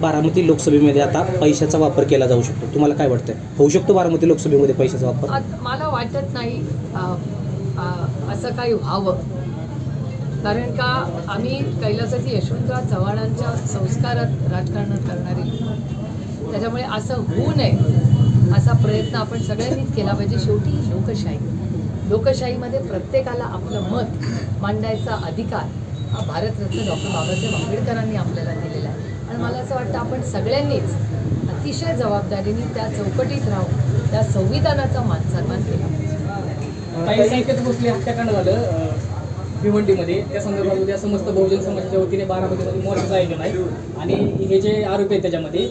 बारामती लोकसभेमध्ये आता पैशाचा वापर केला जाऊ शकतो. तुम्हाला काय वाटतंय? होऊ शकतो बारामती लोकसभेमध्ये पैशाचा वापर? आत- मला वाटत नाही अ, अ, असं काही व्हावं. कारण का आम्ही कैलासाची यशवंतराव चव्हाणांच्या संस्कारात राजकारण करणारी. लोक त्याच्यामुळे असं होऊ नये असा प्रयत्न आपण सगळ्यांनीच केला पाहिजे. शेवटी ही लोकशाही. लोकशाहीमध्ये प्रत्येकाला आपलं मत मांडायचा अधिकार हा भारतरत्न डॉक्टर बाबासाहेब आंबेडकरांनी आपल्याला दिलेला आहे. आणि मला असं वाटतं आपण सगळ्यांनीच अतिशय जबाबदारीने त्या चौकटीत राहून त्या संविधानाचा मान सन्मान केला भोसले हत्याकांड झालं भिवंडीमध्ये. त्या संदर्भात उद्या समस्त बहुजन समाजाच्या वतीने बारामतीमध्ये मोर्चाचं आयोजन आहे. आणि हे जे आरोपी आहेत त्याच्यामध्ये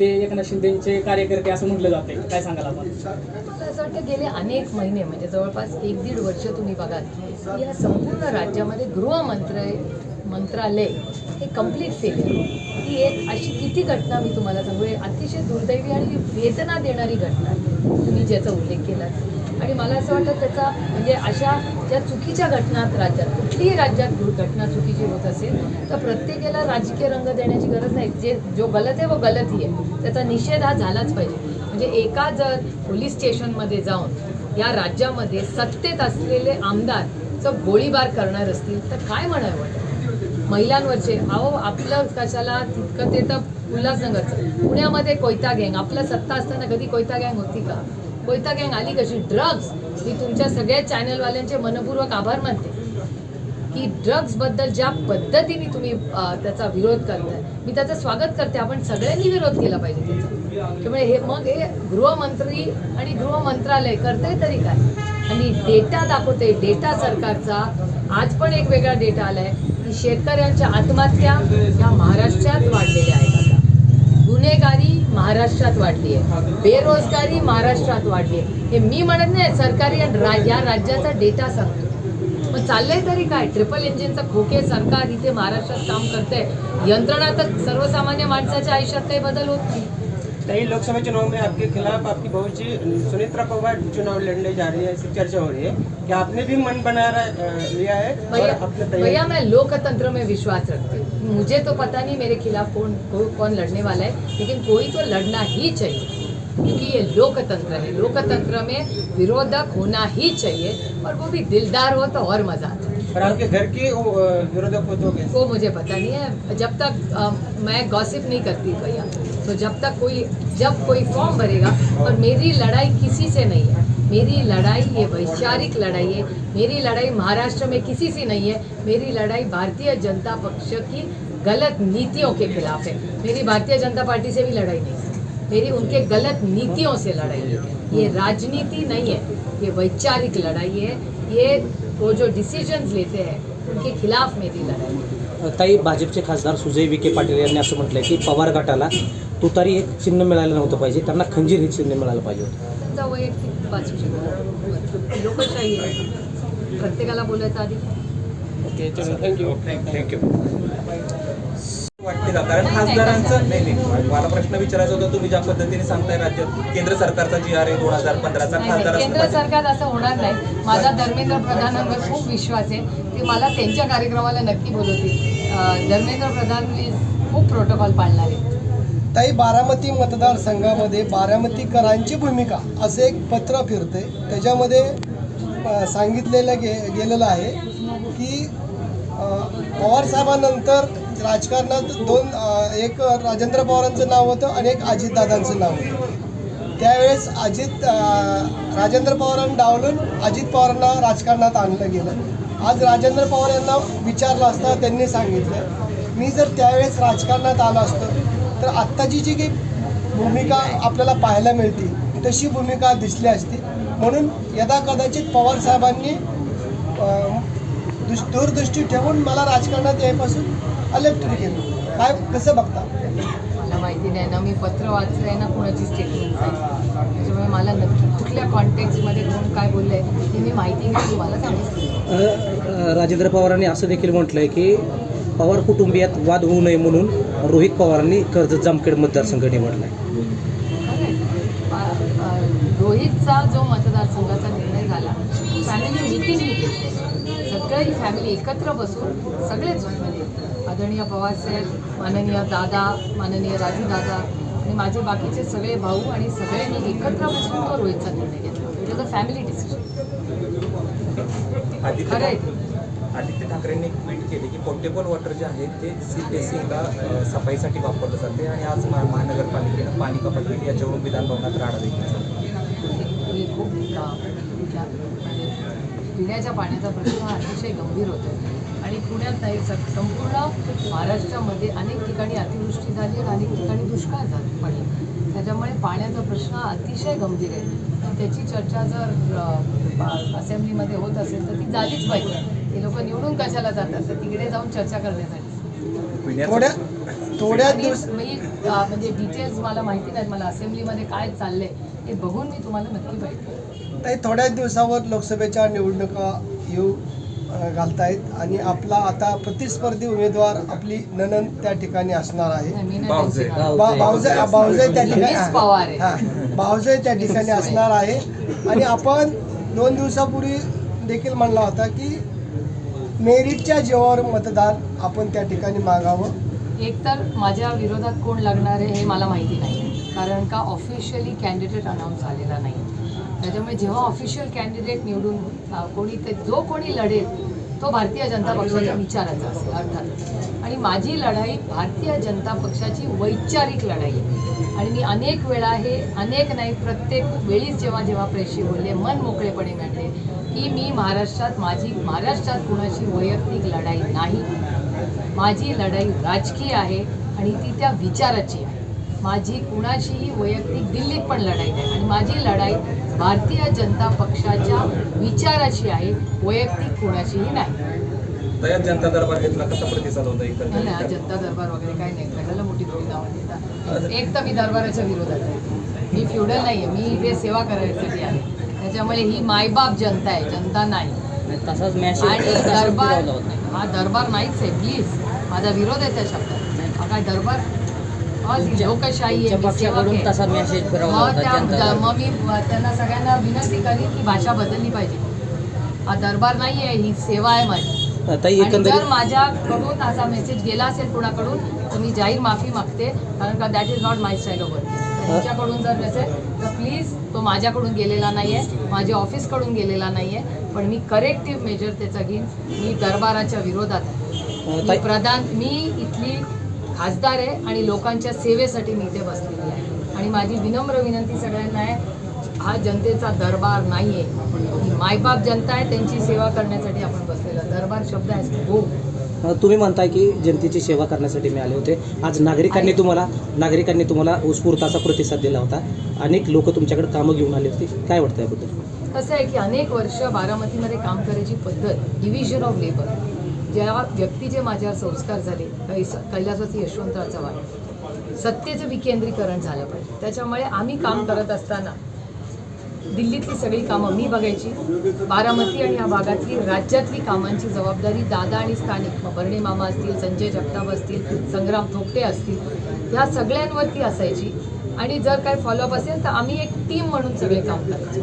ते एकनाथ शिंदेचे कार्यकर्ते असं म्हटलं जाते काय सांगाल आपण? मला असं वाटतं गेले अनेक महिने म्हणजे जवळपास एक दीड वर्ष तुम्ही बघाल या संपूर्ण राज्यामध्ये गृहमंत्रालय मंत्रालय हे कंप्लीट फेलियर ही एक अशी किती घटना मी तुम्हाला सांगू? अतिशय दुर्दैवी आणि वेदना देणारी घटना तुम्ही ज्याचा उल्लेख केला आणि मला असं वाटतं त्याचा म्हणजे अशा ज्या चुकीच्या घटनात राज्यात कुठलीही राज्यात घटना चुकीची होत असेल तर प्रत्येकाला राजकीय रंग देण्याची गरज नाही. जे जो गलत आहे व गलत ही आहे. त्याचा निषेध हा झालाच पाहिजे. म्हणजे एका जर पोलीस स्टेशनमध्ये जाऊन या राज्यामध्ये सत्तेत असलेले आमदारचं गोळीबार करणार असतील तर काय म्हणावं? वाटतं महिलांवरचे. अहो आपलं कशाला तितकं ते तर उल्हासनगरचं पुण्यामध्ये कोयता गँग आपलं सत्ता असताना कधी कोयता गँग होती का? कोयता गँग आली कशी? ड्रग्ज. मी तुमच्या सगळ्या चॅनलवाल्यांचे मनपूर्वक आभार मानते. की ड्रग्जबद्दल ज्या पद्धतीने तुम्ही त्याचा विरोध करताय मी त्याचं स्वागत करते. आपण सगळ्यांनी विरोध केला पाहिजे त्याचा. त्यामुळे हे मग हे गृहमंत्री आणि गृहमंत्रालय करतंय तरी काय? आणि डेटा दाखवते डेटा सरकारचा. आज पण एक वेगळा डेटा आलाय. की शेतकऱ्यांच्या आत्महत्या ह्या महाराष्ट्रात वाढलेल्या आहेत आता. गुन्हेगारी महाराष्ट्रात वाढली आहे. बेरोजगारी महाराष्ट्रात वाढली आहे. हे मी म्हणत नाही सरकारी आणि रा- या राज्याचा डेटा सांगतो. मग चाललंय तरी काय? ट्रिपल इंजिनचं खोके सरकार इथे महाराष्ट्रात काम करतंय. यंत्रणा तर सर्वसामान्य माणसाच्या आयुष्यात काही बदल होत नाही. कई लोकसभा चुनाव में आपके खिलाफ आपकी बहुत जी सुनेत्रा पवार चुनाव लड़ने जा रही है ऐसी चर्चा हो रही है। कि आपने भी मन बना रहा- लिया है? भैया मैं लोकतंत्र में विश्वास रखती हूँ। मुझे तो पता नहीं मेरे खिलाफ कौन कौन लड़ने वाला है लेकिन कोई तो लड़ना ही चाहिए क्योंकि ये लोकतंत्र है। लोकतंत्र में विरोधक होना ही चाहिए और वो भी दिलदार हो तो और मज़ा आता और आपके घर के विरोधक हो तो वो मुझे पता नहीं है। जब तक अ, मैं गॉसिप नहीं करती भैया। तो जब तक कोई, जब कोई फॉर्म भरेगा, और मेरी लड़ाई किसी से नहीं है, मेरी लड़ाई ये वैचारिक लड़ाई है, मेरी लड़ाई महाराष्ट्र में किसी से नहीं है, मेरी लड़ाई भारतीय जनता पक्ष की गलत नीतियों के खिलाफ है। मेरी भारतीय जनता पार्टी से भी लड़ाई नहीं है, मेरी उनके गलत नीतियों से लड़ाई है। ये राजनीति नहीं है, ये वैचारिक लड़ाई है, ये वो जो डिसीजंस लेते हैं, उनके खिलाफ मेरी लड़ाई है। ताई भाजपचे खासदार सुजय विखे पाटील यांनी असं म्हटलंय की पवार गटाला तुतारी हे चिन्ह मिळालं नव्हतं पाहिजे त्यांना खंजीर हे चिन्ह मिळालं पाहिजे होतं. वैयक्तिक लोकशाही प्रत्येकाला बोलायचा अधिकार ओके चलो. थँक्यू थँक्यू वाटते का? कारण खासदारांचं नाही नाही. मला प्रश्न विचारायचा होता तुम्ही ज्या पद्धतीने सांगताय राज्यात केंद्र सरकारचा जी आर आहे दोन हजार पंधराचा खासदार केंद्र असतो सरकार असं होणार नाही. माझा धर्मेंद्र प्रधानांवर खूप विश्वास आहे. ते मला त्यांच्या कार्यक्रमाला नक्की बोलवतील. धर्मेंद्र प्रधान खूप प्रोटोकॉल पाळणार. आहेत ताई बारामती मतदारसंघामध्ये बारामतीकरांची भूमिका असं एक पत्र फिरते त्याच्यामध्ये सांगितलेलं गे गेलेलं आहे की पवार साहेबांनंतर राजकारणात दोन एक राजेंद्र पवारांचं नाव होतं आणि एक अजितदादांचं नाव होतं. त्यावेळेस अजित राजेंद्र पवारांना डावलून अजित पवारांना राजकारणात आणलं गेलं. आज राजेंद्र पवार यांना विचारलं असता त्यांनी सांगितलं मी जर त्यावेळेस राजकारणात आलो असतो तर आत्ताची जी काही भूमिका आपल्याला पाहायला मिळते तशी भूमिका दिसली असती. म्हणून यदा कदाचित पवार दुस दूरदृष्टी ठेवून मला राजकारणात यायपासून अलेप्ट केलं काय कसं बघता? मला माहिती नाही ना मी पत्र वाचलंय ना कुणाची स्टेटमेंट त्याच्यामुळे मला नक्की कुठल्या कॉन्टेक्स्टमध्ये कोण काय बोललंय हे मी माहिती नाही तुम्हाला सांगितलं राजेंद्र पवारांनी असं देखील म्हटलंय की पवार कुटुंबियात वाद होऊ नये म्हणून रोहित पवारांनी कर्जत जामखेड मतदारसंघ आ- रोहितचा जो मतदारसंघाचा निर्णय झाला फॅमिली मिटिंग घेतली सगळी फॅमिली एकत्र बसून सगळेच म्हणजे आदरणीय पवारसाहेब माननीय दादा माननीय राजू दादा आणि माझे बाकीचे सगळे भाऊ आणि सगळ्यांनी एकत्र बसून तो रोहितचा निर्णय घेतला. It was a family decision Aditya खरं आहे. आदित्य ठाकरेंनी ट्विट केले की पोर्टेबल वॉटर जे आहे ते सीपीएससीला सफाईसाठी वापरलं जाते आणि आज महा- महानगरपालिकेनं पाणी कपात केली याच्यावरून विधानभवनात राडा देखील झाला. हे खूप पिण्याच्या पाण्याचा प्रश्न हा अतिशय गंभीर होतो आणि पुण्यात नाही संपूर्ण महाराष्ट्रामध्ये अनेक ठिकाणी अतिवृष्टी झाली आणि अनेक ठिकाणी दुष्काळ झाला पडला. त्याच्यामुळे पाण्याचा प्रश्न हा अतिशय गंभीर आहे. आणि त्याची चर्चा जर असेंब्लीमध्ये होत असेल तर ती झालीच पाहिजे. ते लोक निवडून कशाला जातात? तर तिकडे जाऊन चर्चा करण्यासाठी. थोड्या थोड्याच आणि दिवस मी म्हणजे डिटेल्स मला माहिती नाहीत. मला असेंब्लीमध्ये काय चाललंय? ते बघून मी तुम्हाला नक्की पाहिजे ताई थोड्याच दिवसावर लोकसभेच्या निवडणुका येऊ घालतायत आणि आपला आता प्रतिस्पर्धी उमेदवार आपली ननन त्या ठिकाणी असणार आहे. नाही, मी नाही भाऊजे. त्यांची नावं. बा- भाऊजे भाऊजे त्या ठिकाणी मिस पवार आहे. हा, भाऊजे त्या ठिकाणी असणार आहे. आणि आपण दोन दिवसापूर्वी देखील म्हणला होता की मेरिटच्या जेवावर मतदान आपण त्या ठिकाणी मागावं. एकतर माझ्या विरोधात कोण लागणार आहे हे मला माहिती नाही. कारण का ऑफिशियली कॅन्डिडेट अनाऊन्स झालेला नाही. त्याच्यामुळे जेव्हा ऑफिशियल कॅन्डिडेट निवडून कोणी ते जो कोणी लढेल तो भारतीय जनता पक्षाच्या विचाराचा असेल अर्थात. आणि माझी लढाई भारतीय जनता पक्षाची वैचारिक लढाई आहे. आणि मी अनेक वेळा हे अनेक नाही प्रत्येक वेळीच जेव्हा जेव्हा प्रेशी बोलले मन मोकळेपणे मांडले की मी महाराष्ट्रात माझी महाराष्ट्रात कुणाची वैयक्तिक लढाई नाही. माझी लढाई राजकीय आहे आणि ती त्या विचाराची आहे. माझी कुणाशीही वैयक्तिक दिल्लीत पण लढाई नाही. आणि माझी लढाई भारतीय जनता पक्षाच्या विचाराची आहे वैयक्तिक कुणाशीही नाही. जनता दरबार घेतला कसा प्रतिसाद होता जनता दरबार वगैरे काही नाही. कशाला मोठी थोडी नावं देतात एक तर मी दरबाराच्या विरोधात आहे. मी फ्युडल नाही आहे मी इथे सेवा करायसाठी आहे. त्याच्यामुळे ही मायबाप जनता आहे. जनता नाही. तसाच आणि दरबार हा दरबार नाहीच आहे. प्लीज माझा विरोध आहे त्या शब्दात. हा काय दरबार? लोकशाही आहे. तसा मेसेज त्या मग मी त्यांना सगळ्यांना विनंती करीन की भाषा बदलली पाहिजे. हा दरबार नाही आहे ही सेवा आहे माझी. जर माझ्याकडून असा मेसेज गेला असेल कुणाकडून तर मी जाहीर माफी मागते कारण का that is not my style of त्यांच्याकडून जर नसेल तर प्लीज तो माझ्याकडून गेलेला नाही आहे माझ्या ऑफिसकडून गेलेला नाही आहे पण मी करेक्टिव्ह मेजर त्याचा घेईन मी दरबाराच्या विरोधात. आहे प्रधान मी इथली खासदार आहे आणि लोकांच्या सेवेसाठी मी इथे बसलेली आहे. आणि माझी विनम्र विनंती सगळ्यांना आहे हा जनतेचा दरबार नाही आहे मायबाप जनता आहे त्यांची सेवा करण्यासाठी आपण बसलेलो. दरबार शब्द आहे हो. तुम्ही म्हणताय की जनतेची सेवा करण्यासाठी मी आले होते. आज नागरिकांनी तुम्हाला नागरिकांनी तुम्हाला उत्स्फूर्त असा प्रतिसाद दिला होता. अनेक लोक तुमच्याकडे कामं घेऊन आली होती. काय वाटतं याबद्दल? कसं आहे की अनेक वर्ष बारामतीमध्ये काम करायची पद्धत डिव्हिजन ऑफ लेबर ज्या व्यक्तीचे माझ्यावर संस्कार झाले कैस कैलासवासी यशवंतराव चव्हाण सत्तेचं विकेंद्रीकरण झालं पाहिजे. त्याच्यामुळे आम्ही काम करत असताना दिल्लीतली सगळी कामं मी बघायची बारामती आणि या भागातली राज्यातली कामांची जबाबदारी दादा आणि स्थानिक मग बर्णे मामा असतील संजय जगताप असतील संग्राम थोपटे असतील ह्या सगळ्यांवरती असायची. आणि जर काय फॉलोअप असेल तर आम्ही एक टीम म्हणून सगळे काम करायचो.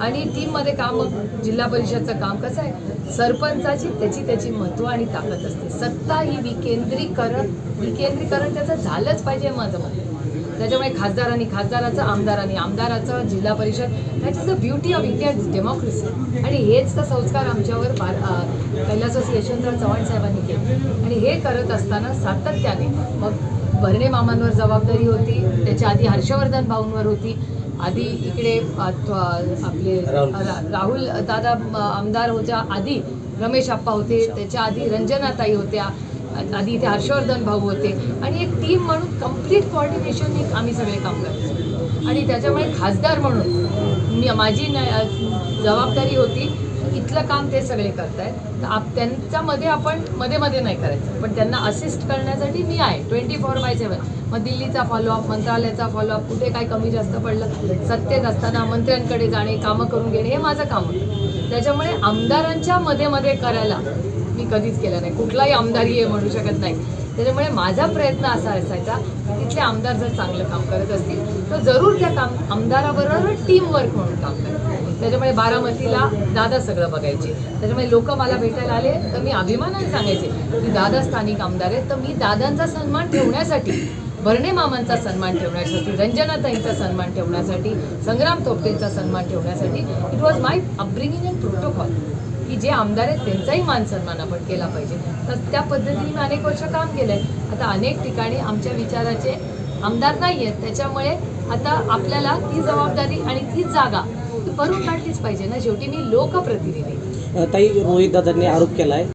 आणि टीममध्ये काम जिल्हा परिषदचं काम कसं आहे? सरपंचाची त्याची त्याची महत्त्व आणि ताकद असते. सत्ता ही विकेंद्रीकरण विकेंद्रीकरण त्याचं झालंच पाहिजे माझं मत. त्याच्यामुळे खासदारांनी खासदाराचं आमदारांनी आमदाराचं जिल्हा परिषद that is the beauty of India democracy आणि हेच तर संस्कार आमच्यावर बार अं, कैलासवासी यशवंतराव चव्हाण साहेबांनी केले. आणि हे करत असताना सातत्याने मग भरणे मामांवर जबाबदारी होती. त्याच्या आधी हर्षवर्धन भाऊंवर होती. आधी इकडे आपले राहुल. दादा आमदार होत्या आधी रमेश आप्पा होते त्याच्या आधी रंजनाताई होत्या आधी इथे हर्षवर्धन भाऊ होते. आणि एक टीम म्हणून कंप्लीट कॉर्डिनेशननी आम्ही सगळे काम करायचो. आणि त्याच्यामुळे खासदार म्हणून मी माझी न- जबाबदारी होती इथलं काम ते सगळे करतायत. तर आप त्यांच्यामध्ये आपण मध्ये मध्ये नाही करायचं. पण त्यांना असिस्ट करण्यासाठी मी आहे. ट्वेंटी फोर बाय सेवन मग दिल्लीचा फॉलोअप मंत्रालयाचा फॉलोअप कुठे काय कमी जास्त पडलं सत्तेत असताना मंत्र्यांकडे जाणे कामं करून घेणे हे माझं काम होतं. त्याच्यामुळे आमदारांच्या मध्ये मध्ये करायला मी कधीच केलं नाही. कुठलाही आमदारी आहे म्हणू शकत नाही. त्याच्यामुळे माझा प्रयत्न असा असायचा की तिथले आमदार जर चांगलं काम करत असतील तर जरूर त्या काम आमदाराबरोबर टीम वर्क म्हणून काम करतात त्याच्यामुळे बारामतीला दादा सगळं बघायचे. त्याच्यामुळे लोक मला भेटायला आले तर मी अभिमानाने सांगायचे की दादा स्थानिक आमदार आहेत तर मी दादांचा सन्मान ठेवण्यासाठी भरणे मामांचा सन्मान ठेवण्यासाठी रंजनाताईंचा सन्मान ठेवण्यासाठी संग्राम तोपटेंचा सन्मान ठेवण्यासाठी it was my upbringing and protocol की जे आमदार आहेत त्यांचाही मान सन्मान आपण केला पाहिजे. तर त्या पद्धतीने मी अनेक वर्ष काम केलं आहे आता अनेक ठिकाणी आमच्या विचाराचे आमदार नाही आहेत त्याच्यामुळे आता आपल्याला ती जबाबदारी आणि ती जागा करून भरून काढलीच पाहिजे ना. शेवटी मी लोकप्रतिनिधी. ताई रोहित दादांनी आरोप केला आहे